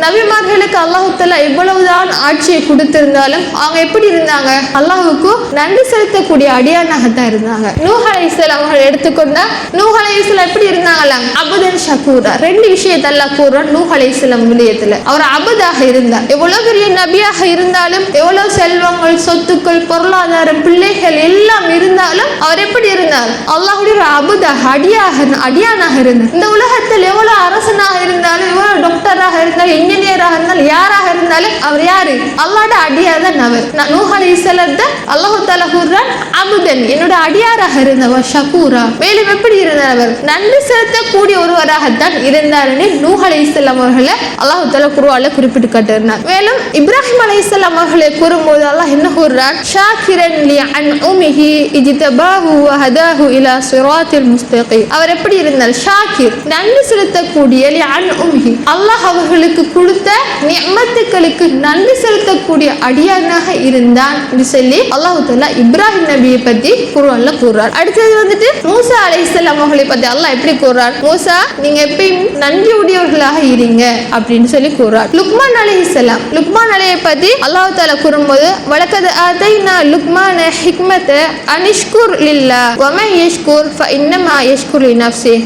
நபிமார்களுக்கு அல்லாஹுத்தலா எவ்வளவுதான் ஆட்சியை கொடுத்திருந்தாலும் அவங்க எப்படி இருந்தாங்க? அல்லாஹுக்கு நன்றி செலுத்தக்கூடிய அடியானாகத்தான் இருந்தாங்க. நூஹ் அலைஹிஸ்ஸலாம் அவர்கள் எடுத்துக்கொண்டா நூஹ் எப்படி இருந்தாங்களாம்? அபுதன் ஷக்கூரா ரெண்டு விஷயத்தை அல்லாஹ் கூறுறான் நூஹ் அலைஹிஸ்ஸலாம் விடயத்துல. அவர் அபதாக இருந்தார். எவ்வளவு பெரிய நபியாக இருந்தாலும் எவ்வளவு செல்வங்கள் சொத்துக்கள் பொருளாதாரம் பிள்ளைகள் எல்லாம் இருந்தாலும் அவர் எப்படி இருந்தார்? அல்லாஹுடைய ஒரு அபுதாக அடியாக அடியானாக இருந்தார். இந்த உலகத்தில் எவ்வளவு அரசனாக இருந்தாலும் எவ்வளவு டாக்டராக இருந்தாலும் இன்ஜினியராக இருந்தாலும் யாராக இருந்தாலும் அவர் யாரு? அல்லாட அடியார் தான் அவர். நான் நூஹலி இசலர் தான் அல்லாஹு தாலா கூறுறான் அபுதன் என்னோட அடியாராக இருந்தவர் ஷகூரா. மேலும் எப்படி இருந்தார் அவர்? நன்றி செலுத்தக்கூடிய ஒருவராகத்தான் இருந்தாருன்னு நூஹ் இஸ்லாம் அவர்களை அல்லாஹு தாலா குருவால குறிப்பிட்டு காட்டினார் மேலும் இப்ராஹிம் அலைஹிஸ்ஸலாம் அவர்களை கூறும்போது அல்லாஹ் என்ன கூறுறான் ஷாக்கிரன் லி அன் உமிஹி இஜிதபாஹு வ ஹதாஹு இலா சிராத்தில் முஸ்தகி அவர் எப்படி இருந்தார்? ஷாக்கிர் நன்றி செலுத்தக்கூடிய லி அன் உமிஹி அல்லாஹ் அவர்களுக்கு கொடுத்த நியமத்துக்களுக்கு நன்றி செலுத்தக்கூடிய அடியானாக இருந்தான் சொல்லி அல்லாஹு இப்ராஹிம் நபியை பத்தி குர்ஆன்ல கூறுறார். அடுத்தது வந்துட்டு மூசா அலைஹிஸ்ஸலாம் பத்தி அல்லாஹ் எப்படி கூறுறார் மூசா நீங்க எப்பயும் நன்றி உடையவர்களாக இருங்க அப்படின்னு சொல்லி கூறுறார் லுக்மான் அலைஹிஸ்ஸலாம் லுக்மான் அலையை பத்தி அல்லாஹ் தாலா கூறும்போது வழக்கது அதைனா லுக்மான ஹிக்மத அனிஷ்குர் லில்லா ஒமை யஷ்கூர் இன்னமா யஷ்குர் லி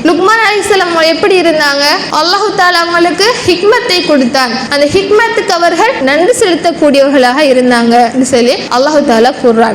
லுக்மான் அலி இஸ்லாம் எப்படி இருந்தாங்க? அல்லாஹு தாலா அவங்களுக்கு ஹிக்மத்தை கொடுத்தான். அந்த ஹிக்மத்துக்கு அவர்கள் நன்றி செலுத்தக்கூடியவர்களாக இருந்தாங்க சொல்லி அல்லாஹு தாலா கூறுறார்